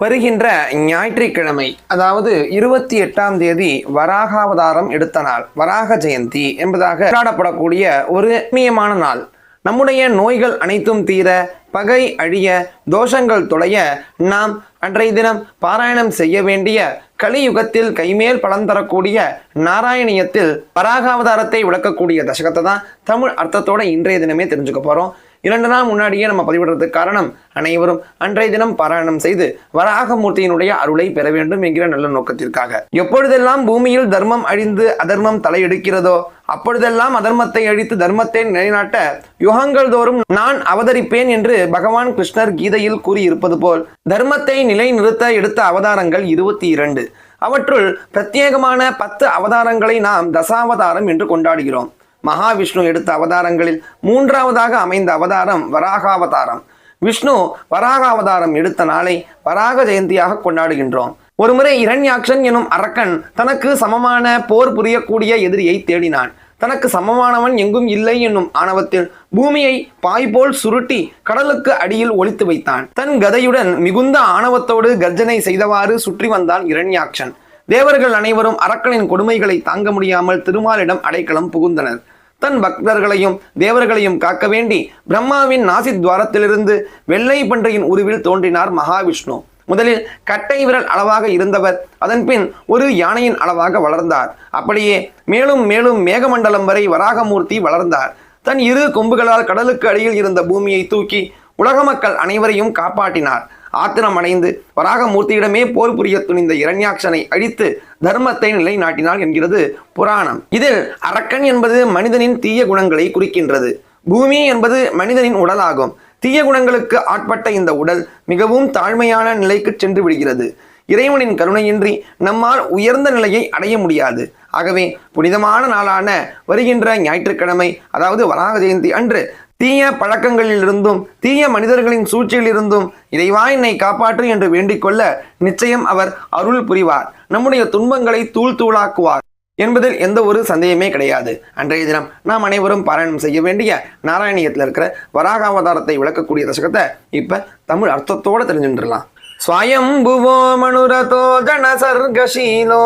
வருகின்ற ஞாயிற்றுக்கிழமை அதாவது இருபத்தி எட்டாம் தேதி வராகாவதாரம் எடுத்த நாள் வராக ஜெயந்தி என்பதாக கொண்டாடப்படக்கூடிய ஒரு முக்கியமான நாள். நம்முடைய நோய்கள் அனைத்தும் தீர பகை அழிய தோஷங்கள் தொலைய நாம் அன்றைய தினம் பாராயணம் செய்ய வேண்டிய கலியுகத்தில் கைமேல் பலன் தரக்கூடிய நாராயணியத்தில் வராகாவதாரத்தை விளக்கக்கூடிய தசகத்தை தான் தமிழ் அர்த்தத்தோட இன்றைய தினமே தெரிஞ்சுக்க போகிறோம் இரண்டு நாள் முன்னாடியே நம்ம பதிவிடுறதுக்கு காரணம் அனைவரும் அன்றைய தினம் பாராயணம் செய்து வராகமூர்த்தியினுடைய அருளை பெற வேண்டும் என்கிற நல்ல நோக்கத்திற்காக. எப்பொழுதெல்லாம் பூமியில் தர்மம் அழிந்து அதர்மம் தலையெடுக்கிறதோ அப்பொழுதெல்லாம் அதர்மத்தை அழித்து தர்மத்தை நிலைநாட்ட யுகங்கள் தோறும் நான் அவதரிப்பேன் என்று பகவான் கிருஷ்ணர் கீதையில் கூறியிருப்பது போல் தர்மத்தை நிலைநிறுத்த எடுத்த அவதாரங்கள் இருபத்தி இரண்டு. அவற்றுள் பிரத்யேகமான பத்து அவதாரங்களை நாம் தசாவதாரம் என்று கொண்டாடுகிறோம். மகாவிஷ்ணு எடுத்த அவதாரங்களில் மூன்றாவதாக அமைந்த அவதாரம் வராகாவதாரம். விஷ்ணு வராகாவதாரம் எடுத்த நாளை வராக ஜெயந்தியாக கொண்டாடுகின்றோம். ஒருமுறை இரண்யாக்ஷன் எனும் அரக்கன் தனக்கு சமமான போர் புரியக்கூடிய எதிரியை தேடினான். தனக்கு சமமானவன் எங்கும் இல்லை என்னும் ஆணவத்தில் பூமியை பாய்போல் சுருட்டி கடலுக்கு அடியில் ஒளித்து வைத்தான். தன் கதையுடன் மிகுந்த ஆணவத்தோடு கர்ஜனை செய்தவாறு சுற்றி வந்தான் இரண்யாக்ஷன். தேவர்கள் அனைவரும் அரக்கனின் கொடுமைகளை தாங்க முடியாமல் திருமாலிடம் அடைக்கலம் புகுந்தனர். தன் பக்தர்களையும் தேவர்களையும் காக்க வேண்டி பிரம்மாவின் நாசி துவாரத்திலிருந்து வெள்ளை பன்றையின் உருவில் தோன்றினார் மகாவிஷ்ணு. முதலில் கட்டை விரல் அளவாக இருந்தவர் அதன்பின் ஒரு யானையின் அளவாக வளர்ந்தார். அப்படியே மேலும் மேலும் மேகமண்டலம் வரை வராகமூர்த்தி வளர்ந்தார். தன் இரு கொம்புகளால் கடலுக்கு அடியில் இருந்த பூமியை தூக்கி உலக மக்கள் அனைவரையும் காப்பாற்றினார். ஆத்திரம் அடைந்து வராகமூர்த்தியிடமே போர் புரிய துணிந்த இரண்யாட்சனை அழித்து தர்மத்தை நிலைநாட்டினாள் என்கிறது புராணம். இதில் அரக்கன் என்பது மனிதனின் தீய குணங்களை குறிக்கின்றது. பூமி என்பது மனிதனின் உடலாகும். தீய குணங்களுக்கு ஆட்பட்ட இந்த உடல் மிகவும் தாழ்மையான நிலைக்கு சென்று விடுகிறது. இறைவனின் கருணையின்றி நம்மால் உயர்ந்த நிலையை அடைய முடியாது. ஆகவே புனிதமான நாளான வருகின்ற ஞாயிற்றுக்கிழமை அதாவது வராக ஜெயந்தி அன்று தீய பழக்கங்களிலிருந்தும் தீய மனிதர்களின் சூழ்ச்சியிலிருந்தும் இறைவா என்னை காப்பாற்று என்று வேண்டிக்கொள்ள நிச்சயம் அவர் அருள் புரிவார். நம்முடைய துன்பங்களை தூள் தூளாக்குவார் என்பதில் எந்த ஒரு சந்தேகமே கிடையாது. அன்றைய தினம் நாம் அனைவரும் பாராயணம் செய்ய வேண்டிய நாராயணியத்தில் இருக்கிற வராகாவதாரத்தை விளக்கக்கூடிய தசகத்தை இப்ப தமிழ் அர்த்தத்தோட தெரிஞ்சுட்டுலாம் ஸ்வயம்புவோ மனுரதோ ஜனசர்கசீலோ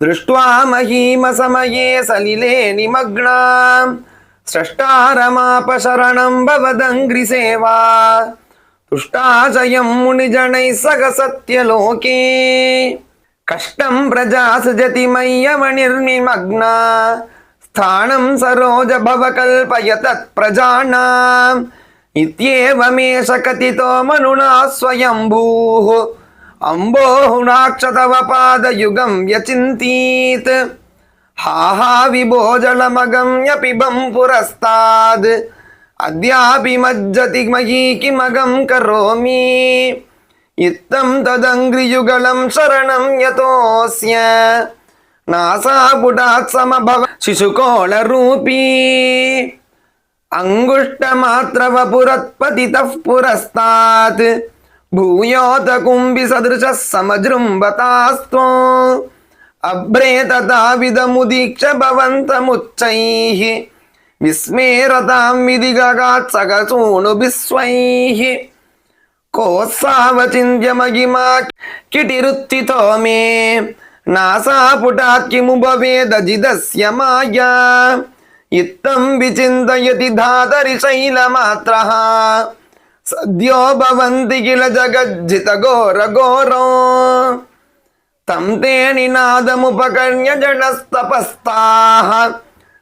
திருஷ்டுவா மகீமசமயே சலிலே நிமக்னாம் ஸ்ரஷ்டாரமாபசரணம் பவதங்கிரி சேவா. துஷ்டாசயம் முனிஜனை சக சத்தியலோகே கஷ்டம் பிரஜா சுஜதி மையமணிர்நிமக்னா. ஸ்தானம் சரோஜ பவ கல்பய தத் பிரஜானாம். இத்தியேவமேஷ கதிதோ மனுனா ஸ்வயம்பூः அம்போஹுணாக்ஷதவ பாதயுகம் யச்சிந்தீத். विभोजलमगम्य पिबं पुरस्ताद्। अद्यापि मज्जति मयि किमगं करोमि। इत्थं तदङ्घ्रियुगलं शरणं यतोऽस्य। नासापुटात् समभव शिशुकोलरूपी अङ्गुष्टमात्रवपुरत्पतितः पुरस्तात्। भूयोत कुम्भिसदृशः समजृम्बतास्त्वं अभ्रेतताविदमुदीक्ष भवन्तमुच्चैः विस्मेरतां विधिगगात् सगसूणुभिस्वैः किटिरुत्थितो मे नासापुटात् किमु भवेदजिदस्य माया। इत्थं विचिन्तयति धातरि शैलमात्रः सद्यो भवन्ति किल जगज्जितघोरघोरो। तं ते निनादमुपकर्ण्य जडस्तपस्ताः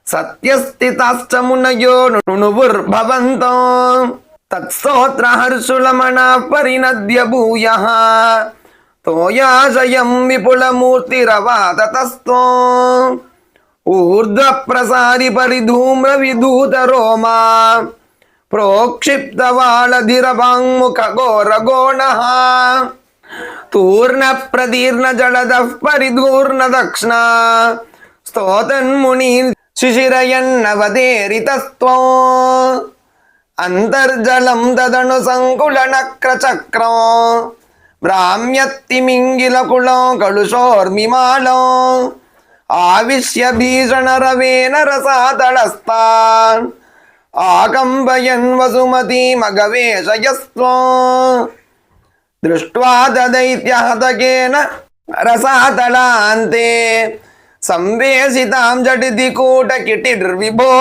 सत्यस्थिताश्च मुनयो नुणुवुर्भवन्तो तत्स्तोत्रहर्षुलमणः परिनद्य भूयः तोयाशयं विपुलमूर्तिरवाततस्तो ऊर्ध्वप्रसारि परिधूम्रविधूतरोमा प्रोक्षिप्तवालधिरवाङ्मुखघोरगोणः तूर्णप्रदीर्णजलदः परिधूर्णदक्ष्णा स्तोतन्मुनीन् शिशिरयन्नवदेरितस्त्वो अन्तर्जलं ददनु सङ्कुलनक्रचक्रो भ्राम्यत्तिमिङ्गिलकुलो कलुषोर्मिमालो आविश्य भीषणरवेन रसातलस्तान् आकम्पयन् वसुमतीमगवेशयस्त्वो ದೃಷ್ಟ್ವಾ ದೈತ್ಯಹತಕೇನ ರಸಾತಳಾಂತೆ ಸಂವೇಶಿತಾಂ ಜಟಿತಿ ಕೂಟ ಕಿಟಿರ್ವಿಭೋ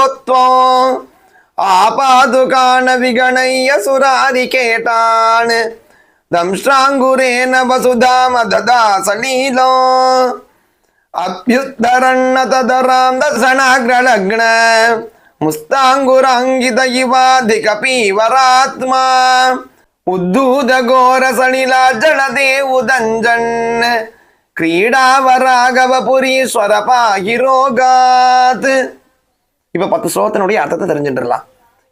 ಆಪಾದುಕಾಣ ವಿಗಣಯ್ಯ ಸುರಾರಿಕೇಟಾನ್ ದಂಶ್ರಾಂಗುರೇನ ವಸುಧಾಮ ದದಾ ಸಲೀಲೋ. ಅಭ್ಯುತ್ತರಣ್ಣ ತದರಾಂ ದಸಣಾಗ್ರಲಗ್ನ ಮುಸ್ತಾಂಗುರಾಂಗಿತ ಇವಾಧಿಕ ಪೀವರಾತ್ಮ. ಉದ್ದೂದ ಘೋರ ಸಣಿಲಾಜಣದೇ ಉದಂಜಣ್ಣ ಕ್ರೀಡಾವ ராகவபுரீஸ்வர பாகிரோகாத் இப்ப பத்து ஸ்லோகத்தினுடைய அர்த்தத்தை தெரிஞ்சுட்டுலாம்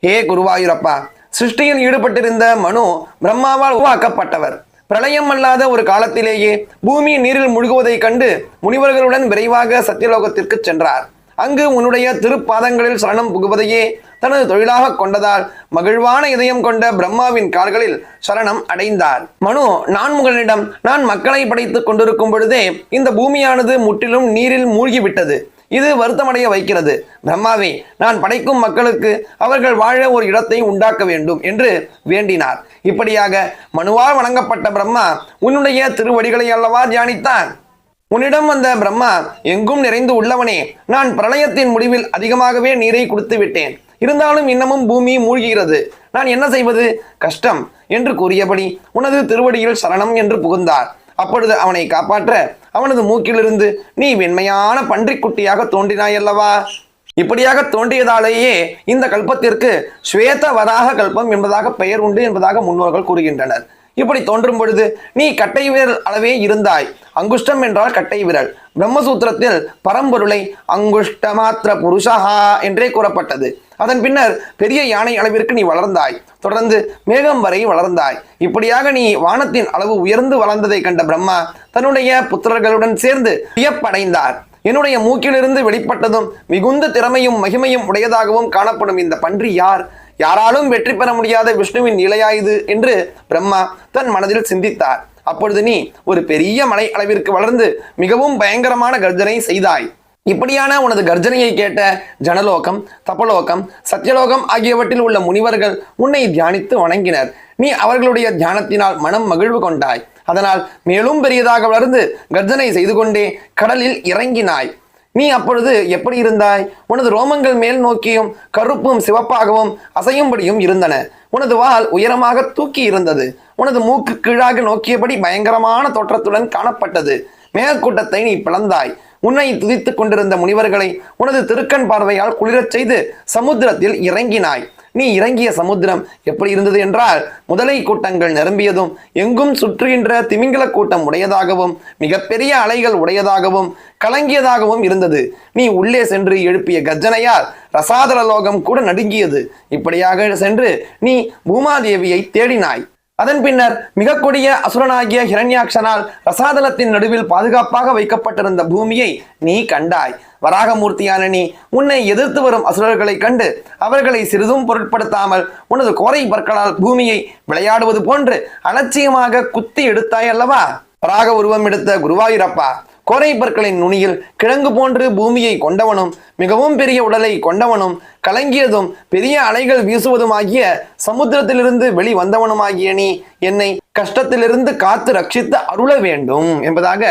ஹே குருவாயூரப்பா சிருஷ்டியில் ஈடுபட்டிருந்த மனு பிரம்மாவால் உருவாக்கப்பட்டவர். பிரளயம் அல்லாத ஒரு காலத்திலேயே பூமி நீரில் முழுகுவதைக் கண்டு முனிவர்களுடன் விரைவாக சத்தியலோகத்திற்கு சென்றார். அங்கு உன்னுடைய திருப்பாதங்களில் சரணம் புகுவதையே தனது தொழிலாக கொண்டதால் மகிழ்வான இதயம் கொண்ட பிரம்மாவின் கால்களில் சரணம் அடைந்தார். மனு நான்முகனிடம் நான் மக்களை படைத்துக் கொண்டிருக்கும் பொழுதே இந்த பூமியானது முற்றிலும் நீரில் மூழ்கிவிட்டது. இது வருத்தமடைய வைக்கிறது. பிரம்மாவே நான் படைக்கும் மக்களுக்கு அவர்கள் வாழ ஒரு இடத்தை உண்டாக்க வேண்டும் என்று வேண்டினார். இப்படியாக மனுவால் வணங்கப்பட்ட பிரம்மா உன்னுடைய திருவடிகளை அல்லவா தியானித்தான்? உன்னிடம் வந்த பிரம்மா எங்கும் நிறைந்து உள்ளவனே நான் பிரளயத்தின் முடிவில் அதிகமாகவே நீரை கொடுத்து விட்டேன் இருந்தாலும் இன்னமும் பூமி மூழ்கிறது. நான் என்ன செய்வது? கஷ்டம் என்று கூறியபடி உனது திருவடியில் சரணம் என்று புகுந்தார். அப்பொழுது அவனை காப்பாற்ற அவனது மூக்கிலிருந்து நீ வெண்மையான பன்றிக்குட்டியாக தோன்றினாய் அல்லவா இப்படியாக தோன்றியதாலேயே இந்த கல்பத்திற்கு ஸ்வேத வராக கல்பம் என்பதாக பெயர் உண்டு என்பதாக முன்னோர்கள் கூறுகின்றனர். இப்படி தோன்றும் பொழுது நீ கட்டை விரல் அளவே இருந்தாய். அங்குஷ்டம் என்றால் கட்டை விரல். பிரம்மசூத்திரத்தில் பரம்பொருளை அங்குஷ்டமாத்திர புருஷஹா என்றே கூறப்பட்டது. அதன் பின்னர் பெரிய யானை அளவிற்கு நீ வளர்ந்தாய். தொடர்ந்து மேகம் வரை வளர்ந்தாய். இப்படியாக நீ வானத்தின் அளவு உயர்ந்து வளர்ந்ததை கண்ட பிரம்மா தன்னுடைய புத்திரர்களுடன் சேர்ந்து வியப்படைந்தார். என்னுடைய மூக்கிலிருந்து வெளிப்பட்டதும் மிகுந்த திறமையும் மகிமையும் உடையதாகவும் காணப்படும் இந்த பன்றி யார்? யாராலும் வெற்றி பெற முடியாத விஷ்ணுவின் நிலையாயுது என்று பிரம்மா தன் மனதில் சிந்தித்தார். அப்பொழுது நீ ஒரு பெரிய மலை அளவிற்கு வளர்ந்து மிகவும் பயங்கரமான கர்ஜனை செய்தாய். இப்படியான உனது கர்ஜனையை கேட்ட ஜனலோகம் தபலோகம் சத்தியலோகம் ஆகியவற்றில் உள்ள முனிவர்கள் உன்னை தியானித்து வணங்கினர். நீ அவர்களுடைய தியானத்தினால் மனம் மகிழ்வு கொண்டாய். அதனால் மேலும் பெரியதாக வளர்ந்து கர்ஜனை செய்து கொண்டே கடலில் இறங்கினாய். நீ அப்பொழுது எப்படி இருந்தாய்? உனது ரோமங்கள் மேல் நோக்கியும் கருப்பும் சிவப்பாகவும் அசையும்படியும் இருந்தன. உனது வால் உயரமாக தூக்கி இருந்தது. உனது மூக்கு கீழாக நோக்கியபடி பயங்கரமான தோற்றத்துடன் காணப்பட்டது. மேற்கூட்டத்தை நீ பிளந்தாய். உன்னை துதித்துக் கொண்டிருந்த முனிவர்களை உனது திருக்கண் பார்வையால் குளிரச் செய்து சமுத்திரத்தில் இறங்கினாய். நீ இறங்கிய சமுத்திரம் எப்படி இருந்தது என்றால் முதலை கூட்டங்கள் நிரம்பியதும் எங்கும் சுற்றுகின்ற திமிங்கல கூட்டம் உடையதாகவும் மிகப்பெரிய அலைகள் உடையதாகவும் கலங்கியதாகவும் இருந்தது. நீ உள்ளே சென்று எழுப்பிய கர்ஜனையால் ரசாதர லோகம் கூட நடுங்கியது. இப்படியாக சென்று நீ பூமாதேவியை தேடினாய். அதன் பின்னர் மிக கொடிய அசுரனாகிய ஹிரண்யாட்சனால் ரசாதலத்தின் நடுவில் பாதுகாப்பாக வைக்கப்பட்டிருந்த பூமியை நீ கண்டாய். வராகமூர்த்தியான நீ உன்னை எதிர்த்து வரும் அசுரர்களைக் கண்டு அவர்களை சிறிதும் பொருட்படுத்தாமல் உனது கோரை பற்களால் பூமியை விளையாடுவது போன்று அலட்சியமாக குத்தி எடுத்தாய் அல்லவா? வராக உருவம் எடுத்த குருவாயூரப்பா கோரை பற்களின் நுனியில் கிழங்கு போன்று பூமியை கொண்டவனும் மிகவும் பெரிய உடலை கொண்டவனும் கலங்கியதும் பெரிய அலைகள் வீசுவதுமாகிய சமுத்திரத்திலிருந்து வெளிவந்தவனுமாகிய நீ என்னை கஷ்டத்திலிருந்து காத்து ரட்சித்து அருள வேண்டும் என்பதாக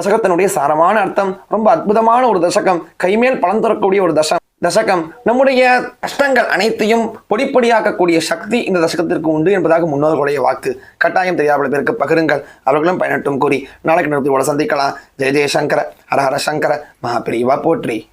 தசகத்தினுடைய சாரமான அர்த்தம். ரொம்ப அற்புதமான ஒரு தசகம். கைமேல் பலன் தரக்கூடிய ஒரு தசம் தசகம். நம்முடைய கஷ்டங்கள் அனைத்தையும் பொடிப்பொடியாக்கக்கூடிய சக்தி இந்த தசகத்திற்கு உண்டு என்பதாக முன்னோர்களுடைய வாக்கு. கட்டாயம் தெரியாத பேருக்கு பகிருங்கள். அவர்களும் பயனட்டும் கூறி. நாளைக்கு நிறுத்தி சந்திக்கலாம். ஜெய ஜெயசங்கர ஹரஹர சங்கர மகாபிரிவா போற்றி.